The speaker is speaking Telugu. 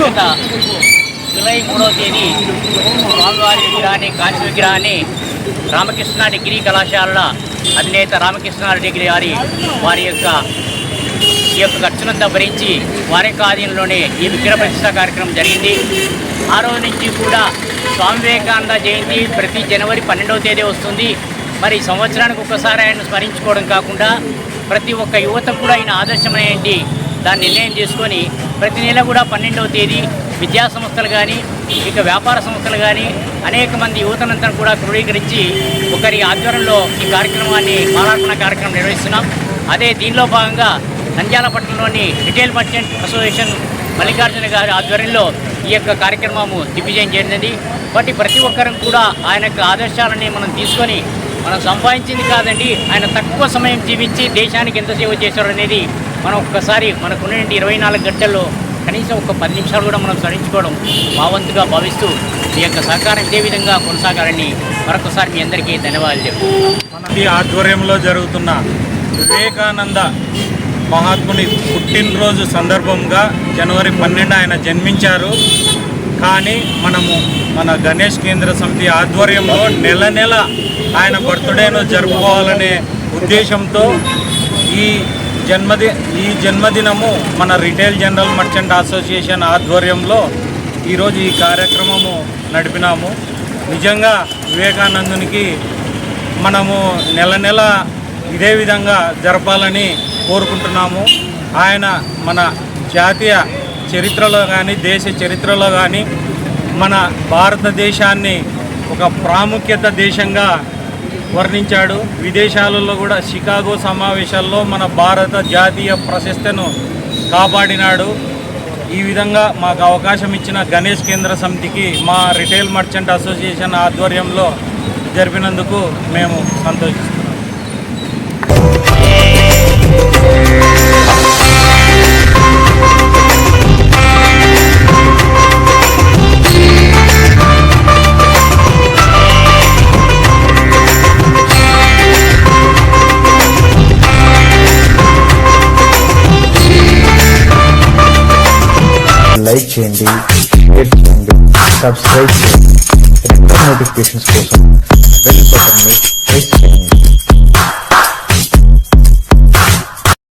గత జూలై మూడవ తేదీ స్వామివారి విగ్రహాన్ని కాశీ విగ్రహాన్ని రామకృష్ణ డిగ్రీ కళాశాలల అధినేత రామకృష్ణ డిగ్రీ గారి వారి యొక్క ఈ యొక్క ఖర్చునంతా భరించి వారి యొక్క ఆధీనంలోనే ఈ విగ్రహ ప్రతిష్ట కార్యక్రమం జరిగింది. ఆ రోజు నుంచి కూడా స్వామి వివేకానంద జయంతి ప్రతి జనవరి పన్నెండవ తేదీ వస్తుంది. మరి సంవత్సరానికి ఒక్కసారి ఆయన స్మరించుకోవడం కాకుండా ప్రతి ఒక్క యువతకు కూడా ఆయన ఆదర్శమనేది దాన్ని నిర్ణయం చేసుకొని ప్రతి నెల కూడా పన్నెండవ తేదీ విద్యా సంస్థలు కానీ ఇక వ్యాపార సంస్థలు కానీ అనేక మంది యువతనంతా కూడా క్రోడీకరించి ఒకరి ఆధ్వర్యంలో ఈ కార్యక్రమాన్ని మాలార్పణ కార్యక్రమం నిర్వహిస్తున్నాం. అదే దీనిలో భాగంగా నంద్యాలపట్నంలోని రిటైల్ మర్చెంట్ అసోసియేషన్ మల్లికార్జున గారి ఆధ్వర్యంలో ఈ యొక్క కార్యక్రమము దిగ్విజయం జరిగినది. కాబట్టి ప్రతి ఒక్కరం కూడా ఆయన యొక్క ఆదర్శాలని మనం తీసుకొని మనం సంపాదించింది కాదండి. ఆయన తక్కువ సమయం జీవించి దేశానికి ఎంత సేవ చేశారు అనేది మనం ఒక్కసారి మనకున్న ఇరవై నాలుగు గంటల్లో కనీసం ఒక పది నిమిషాలు కూడా మనం స్మరించుకోవడం మా వంతుగా భావిస్తూ ఈ యొక్క సహకారం ఇదే విధంగా కొనసాగాలని మరొకసారి మీ అందరికీ ధన్యవాదాలు చెప్తూ ఈ ఆధ్వర్యంలో జరుగుతున్న వివేకానంద మహాత్ముని పుట్టినరోజు సందర్భంగా జనవరి పన్నెండు ఆయన జన్మించారు. కానీ మనము మన గణేష్ కేంద్ర సమితి ఆధ్వర్యంలో నెల నెల ఆయన బర్త్డేను జరుపుకోవాలనే ఉద్దేశంతో ఈ జన్మది ఈ జన్మదినము మన రిటైల్ జనరల్ మర్చెంట్ అసోసియేషన్ ఆధ్వర్యంలో ఈరోజు ఈ కార్యక్రమము నడిపినాము. నిజంగా వివేకానందునికి మనము నెల నెల ఇదే విధంగా జరపాలని కోరుకుంటున్నాము. ఆయన మన జాతీయ చరిత్రలో కానీ దేశ చరిత్రలో కానీ మన భారతదేశాన్ని ఒక ప్రాముఖ్యత దేశంగా వర్ణించాడు. విదేశాలలో కూడా షికాగో సమావేశాల్లో మన భారత జాతీయ ప్రశస్తను కాపాడినాడు. ఈ విధంగా మాకు అవకాశం ఇచ్చిన గణేష్ కేంద్ర సమితికి మా రిటైల్ మర్చెంట్ అసోసియేషన్ ఆధ్వర్యంలో జరిపినందుకు మేము సంతోషిస్తున్నాం. చేయండి షేర్ చేయండి సబ్స్క్రైబ్ చేయండి. నోటిఫికేషన్స్ కోసం బెల్ బటన్ని